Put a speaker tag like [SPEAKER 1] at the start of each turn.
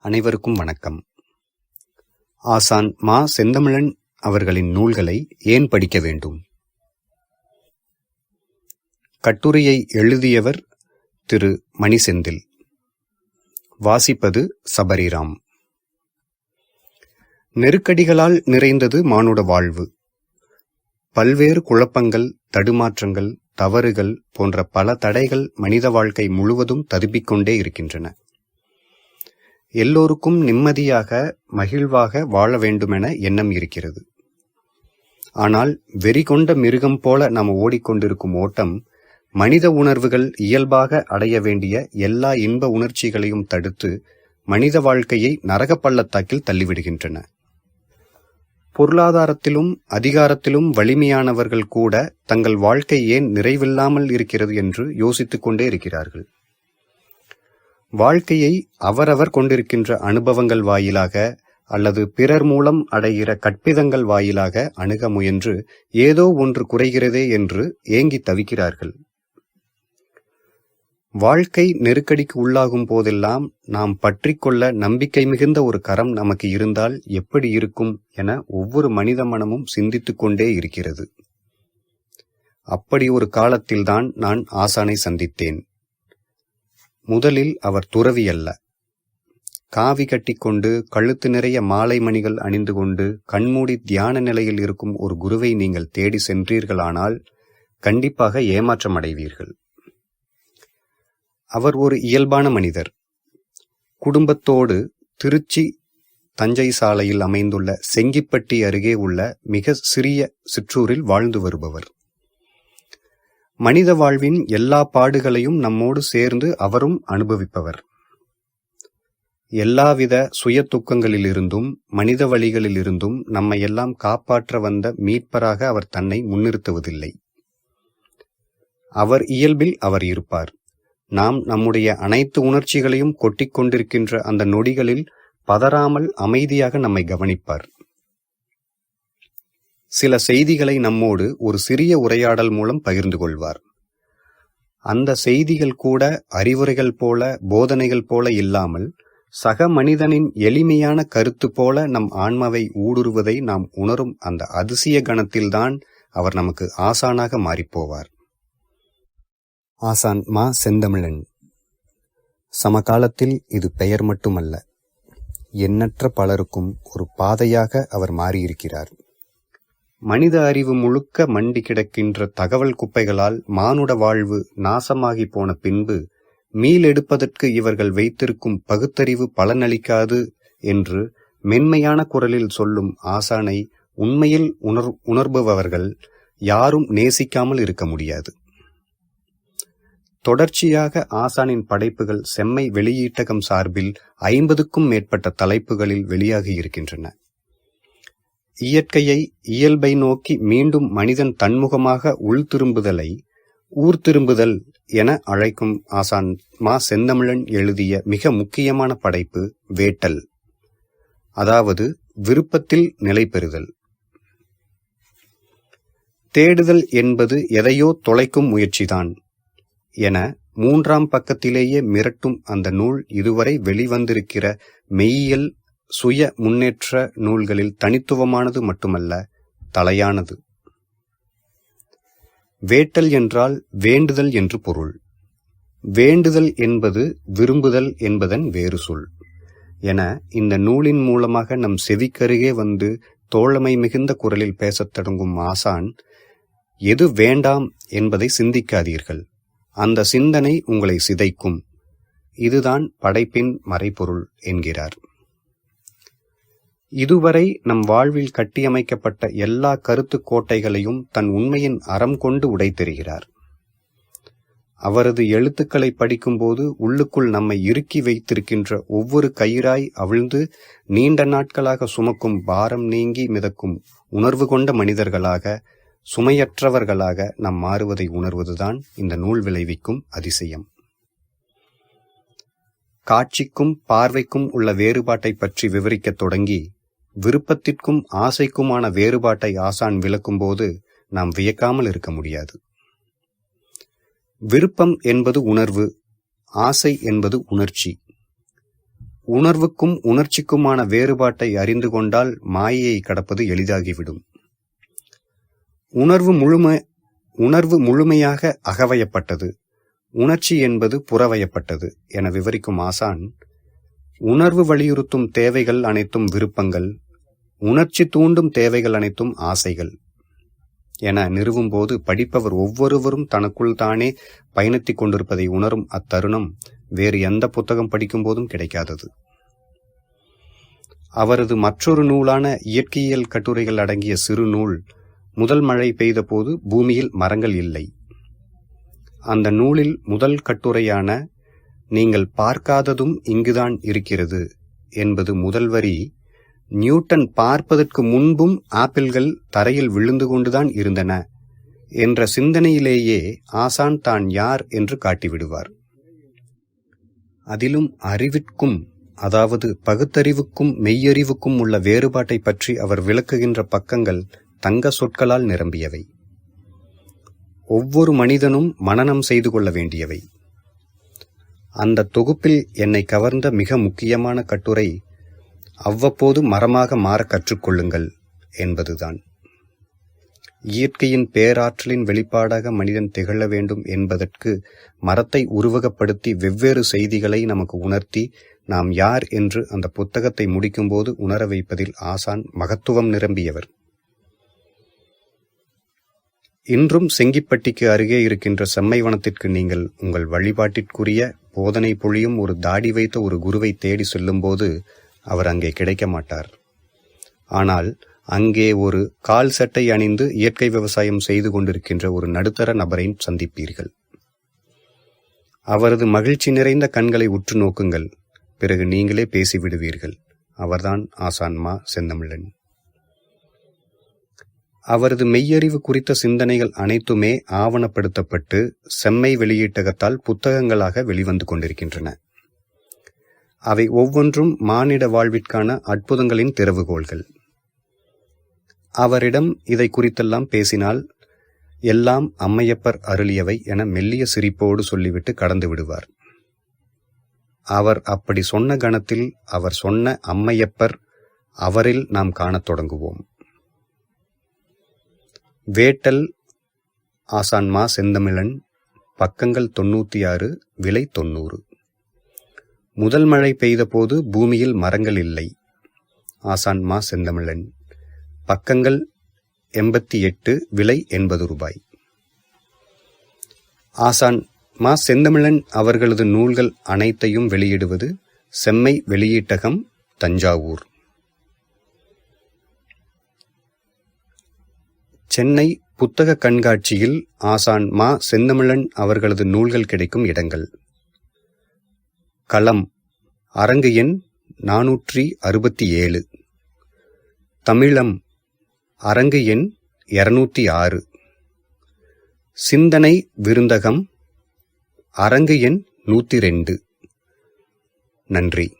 [SPEAKER 1] அனைவருக்கும் வணக்கம். ஆசான் மா செந்தமிழன் அவர்களின் நூல்களை ஏன் படிக்க வேண்டும்? கட்டுரையை எழுதியவர் திரு மணிசெந்தில். வாசிப்பது சபரிராம். நெருக்கடிகளால் நிறைந்தது மானுட வாழ்வு. பல்வேறு குழப்பங்கள் தடுமாற்றங்கள் தவறுகள் போன்ற பல தடைகள் மனித வாழ்க்கை முழுவதும் ததுப்பிக்கொண்டே இருக்கின்றன. எல்லோருக்கும் நிம்மதியாக மகிழ்வாக வாழ வேண்டுமென எண்ணம் இருக்கிறது. ஆனால் வெறி கொண்ட மிருகம் போல நாம் ஓடிக்கொண்டிருக்கும் ஓட்டம் மனித உணர்வுகள் இயல்பாக அடைய வேண்டிய எல்லா இன்ப உணர்ச்சிகளையும் தடுத்து மனித வாழ்க்கையை நரக பள்ளத்தாக்கில் தள்ளிவிடுகின்றன. பொருளாதாரத்திலும் அதிகாரத்திலும் வலிமையானவர்கள் கூட தங்கள் வாழ்க்கை ஏன் நிறைவில்லாமல் இருக்கிறது என்று யோசித்துக் கொண்டே இருக்கிறார்கள். வாழ்க்கையை அவரவர் கொண்டிருக்கின்ற அனுபவங்கள் வாயிலாக அல்லது பிறர் மூலம் அடைகிற கற்பிதங்கள் வாயிலாக அணுக முயன்று ஏதோ ஒன்று குறைகிறதே என்று ஏங்கி தவிக்கிறார்கள். வாழ்க்கை நெருக்கடிக்கு உள்ளாகும் போதெல்லாம் நாம் பற்றிக்கொள்ள நம்பிக்கை மிகுந்த ஒரு கரம் நமக்கு இருந்தால் எப்படி இருக்கும் என ஒவ்வொரு மனித மனமும் சிந்தித்துக் கொண்டே இருக்கிறது. அப்படி ஒரு காலத்தில்தான் நான் ஆசானை சந்தித்தேன். முதலில் அவர் துறவி அல்ல. காவி கட்டிக்கொண்டு கழுத்து நிறைய மாலை மணிகள் அணிந்து கொண்டு கண்மூடி தியான நிலையில் இருக்கும் ஒரு குருவை நீங்கள் தேடி சென்றீர்களானால் கண்டிப்பாக ஏமாற்றம் அடைவீர்கள். அவர் ஒரு இயல்பான மனிதர். குடும்பத்தோடு திருச்சி தஞ்சை சாலையில் அமைந்துள்ள செங்கிப்பட்டி அருகே உள்ள மிக சிறிய சிற்றூரில் வாழ்ந்து வருபவர். மனித வாழ்வின் எல்லா பாடுகளையும் நம்மோடு சேர்ந்து அவரும் அனுபவிப்பவர். எல்லாவித சுய துக்கங்களிலிருந்தும் மனித வழிகளிலிருந்தும் நம்மை எல்லாம் காப்பாற்ற வந்த மீட்பராக அவர் தன்னை முன்னிறுத்துவதில்லை. அவர் இயல்பில் அவர் இருப்பார். நாம் நம்முடைய அனைத்து உணர்ச்சிகளையும் கொட்டிக்கொண்டிருக்கின்ற அந்த நொடிகளில் பதறாமல் அமைதியாக நம்மை கவனிப்பார். சில செய்திகளை நம்மோடு ஒரு சிறிய உரையாடல் மூலம் பகிர்ந்து கொள்வார். அந்த செய்திகள் கூட அறிவுரைகள் போல போதனைகள் போல இல்லாமல் சக மனிதனின் எளிமையான கருத்து போல நம் ஆன்மாவை ஊடுருவதை நாம் உணரும் அந்த அதிசய கணத்தில்தான் அவர் நமக்கு ஆசானாக மாறிப்போவார். ஆசான் மா செந்தமிழன். சமகாலத்தில் இது பெயர் மட்டுமல்ல எண்ணற்ற பலருக்கும் ஒரு பாதையாக அவர் மாறியிருக்கிறார். மனித அறிவு முழுக்க மண்டி கிடக்கின்ற தகவல் குப்பைகளால் மானுட வாழ்வு நாசமாகி போன பின்பு மீளெடுப்பதற்கு இவர்கள் வைத்திருக்கும் பகுத்தறிவு பலனளிக்காது என்று மென்மையான குரலில் சொல்லும் ஆசானை உண்மையில் உணர் உணர்பவர்கள் யாரும் நேசிக்காமல் இருக்க முடியாது. தொடர்ச்சியாக ஆசானின் படைப்புகள் செம்மை வெளியீட்டகம் சார்பில் ஐம்பதுக்கும் மேற்பட்ட தலைப்புகளில் வெளியாகி இருக்கின்றன. இயற்கையை இயல்பை நோக்கி மீண்டும் மனிதன் தன்முகமாக உள்திரும்புதலை ஊர்திரும்புதல் என அழைக்கும் ஆசான் மா செந்தமிழன் எழுதிய மிக முக்கியமான படைப்பு வேட்டல். அதாவது விருப்பத்தில் நிலை பெறுதல். தேடுதல் என்பது எதையோ தொலைக்கும் முயற்சிதான் என மூன்றாம் பக்கத்திலேயே மிரட்டும் அந்த நூல் இதுவரை வெளிவந்திருக்கிற மெய்யியல் சுய முன்னேற்ற நூல்களில் தனித்துவமானது மட்டுமல்ல தலையானது. வேட்டல் என்றால் வேண்டுதல் என்று பொருள். வேண்டுதல் என்பது விரும்புதல் என்பதன் வேறு சொல். என இந்த நூலின் மூலமாக நம் செவிக்கருகே வந்து தோழமை மிகுந்த குரலில் பேசத் தொடங்கும் ஆசான் எது வேண்டாம் என்பதை சிந்திக்காதீர்கள். அந்த சிந்தனை உங்களை சிதைக்கும். இதுதான் படைப்பின் மறைபொருள் என்கிறார். இதுவரை நம் வாழ்வில் கட்டியமைக்கப்பட்ட எல்லா கருத்து கோட்டைகளையும் தன் உண்மையின் அறம் கொண்டு உடைத்தெறிகிறார் அவரது எழுத்துக்களை படிக்கும்போது உள்ளுக்குள் நம்மை இறுக்கி வைத்திருக்கின்ற ஒவ்வொரு கயிறாய் அவிழ்ந்து நீண்ட நாட்களாக சுமக்கும் பாரம் நீங்கி மிதக்கும் உணர்வு கொண்ட மனிதர்களாக சுமையற்றவர்களாக நாம் மாறுவதை உணர்வதுதான் இந்த நூல் விளைவிக்கும் அதிசயம். காட்சிக்கும் பார்வைக்கும் உள்ள வேறுபாட்டை பற்றி விவரிக்கத் தொடங்கி விருப்பத்திற்கும் ஆசைக்குமான வேறுபாட்டை ஆசான் விளக்கும்போது நாம் வியக்காமல் இருக்க முடியாது. விருப்பம் என்பது உணர்வு ஆசை என்பது உணர்ச்சி. உணர்வுக்கும் உணர்ச்சிக்குமான வேறுபாட்டை அறிந்து கொண்டால் மாயையை கடப்பது எளிதாகிவிடும். உணர்வு முழுமை உணர்வு முழுமையாக அகவயப்பட்டது. உணர்ச்சி என்பது புறவயப்பட்டது என விவரிக்கும் ஆசான் உணர்வு வலியுறுத்தும் தேவைகள் அனைத்தும் விருப்பங்கள் உணர்ச்சி தூண்டும் தேவைகள் அனைத்தும் ஆசைகள். என நிறுவும்போது படிப்பவர் ஒவ்வொருவரும் தனக்குள் தானே பயணித்துக் கொண்டிருப்பதை உணரும் அத்தருணம் வேறு எந்த புத்தகம் படிக்கும் போதும் கிடைக்காதது. அவரது மற்றொரு நூலான இயற்கையியல் கட்டுரைகள் அடங்கிய சிறு நூல் முதல் மழை பெய்தபோது பூமியில் மரங்கள் இல்லை அந்த நூலில் முதல் கட்டுரையான நீங்கள் பார்க்காததும் இங்குதான் இருக்கிறது என்பது முதல் வரி நியூட்டன் பார்ப்பதற்கு முன்பும் ஆப்பிள்கள் தரையில் விழுந்து கொண்டுதான் இருந்தன என்ற சிந்தனையிலேயே ஆசான் தான் யார் என்று காட்டிவிடுவார். அதிலும் அறிவிற்கும் அதாவது பகுத்தறிவுக்கும் மெய்யறிவுக்கும் உள்ள வேறுபாட்டை பற்றி அவர் விளக்குகின்ற பக்கங்கள் தங்க சொற்களால் நிரம்பியவை. ஒவ்வொரு மனிதனும் மனனம் செய்து கொள்ள வேண்டியவை. அந்த தொகுப்பில் என்னை கவர்ந்த மிக முக்கியமான கட்டுரை அவ்வப்போது மரமாக மாற கற்றுக்கொள்ளுங்கள் என்பதுதான். இயற்கையின் பேராற்றலின் வெளிப்பாடாக மனிதன் திகழ வேண்டும் என்பதற்கு மரத்தை உருவகப்படுத்தி வெவ்வேறு செய்திகளை நமக்கு உணர்த்தி நாம் யார் என்று அந்த புத்தகத்தை முடிக்கும்போது உணர வைப்பதில் ஆசான் மகத்துவம் நிரம்பியவர். இன்றும் செங்கிப்பட்டிக்கு அருகே இருக்கின்ற செம்மைவனத்திற்கு நீங்கள் உங்கள் வழிபாட்டிற்குரிய போதனை பொழியும் ஒரு தாடி வைத்த ஒரு குருவை தேடி செல்லும்போது அவர் அங்கே கிடைக்க மாட்டார் ஆனால் அங்கே ஒரு கால் சட்டை அணிந்து இயற்கை விவசாயம் செய்து கொண்டிருக்கின்ற ஒரு நடுத்தர நபரை சந்திப்பீர்கள். அவரது மகிழ்ச்சி நிறைந்த கண்களை உற்று நோக்குங்கள். பிறகு நீங்களே பேசிவிடுவீர்கள். அவர்தான் ஆசான்மா செந்தமிழன். அவரது மெய்யறிவு குறித்த சிந்தனைகள் அனைத்துமே ஆவணப்படுத்தப்பட்டு செம்மை வெளியீட்டகத்தால் புத்தகங்களாக வெளிவந்து கொண்டிருக்கின்றன. அவை ஒவ்வொன்றும் மானிட வாழ்விற்கான அற்புதங்களின் திறவுகோள்கள். அவரிடம் இதை குறித்தெல்லாம் பேசினால் எல்லாம் அம்மையப்பர் அருளியவை என மெல்லிய சிரிப்போடு சொல்லிவிட்டு கடந்து விடுவார். அவர் அப்படி சொன்ன கணத்தில் அவர் சொன்ன அம்மையப்பர் அவரில் நாம் காணத் தொடங்குவோம். வேட்டல் ஆசான் மா செந்தமிழன் பக்கங்கள் தொண்ணூற்றி ஆறு விலை தொண்ணூறு. முதல் மழை பெய்தபோது பூமியில் மரங்கள் இல்லை. ஆசான் மா செந்தமிழன். பக்கங்கள் எண்பத்தி எட்டு விலை எண்பது ரூபாய். ஆசான் மா செந்தமிழன் அவர்களது நூல்கள் அனைத்தையும் வெளியிடுவது செம்மை வெளியீட்டகம் தஞ்சாவூர். சென்னை புத்தக கண்காட்சியில் ஆசான் மா செந்தமிழன் அவர்களது நூல்கள் கிடைக்கும் இடங்கள். களம். அரங்கு எண் நாநூற்றி அறுபத்தி ஏழு தமிழம். அரங்கு எண் இருநூத்தி ஆறு. சிந்தனை விருந்தகம். அரங்கு எண் நூற்றி ரெண்டு நன்றி.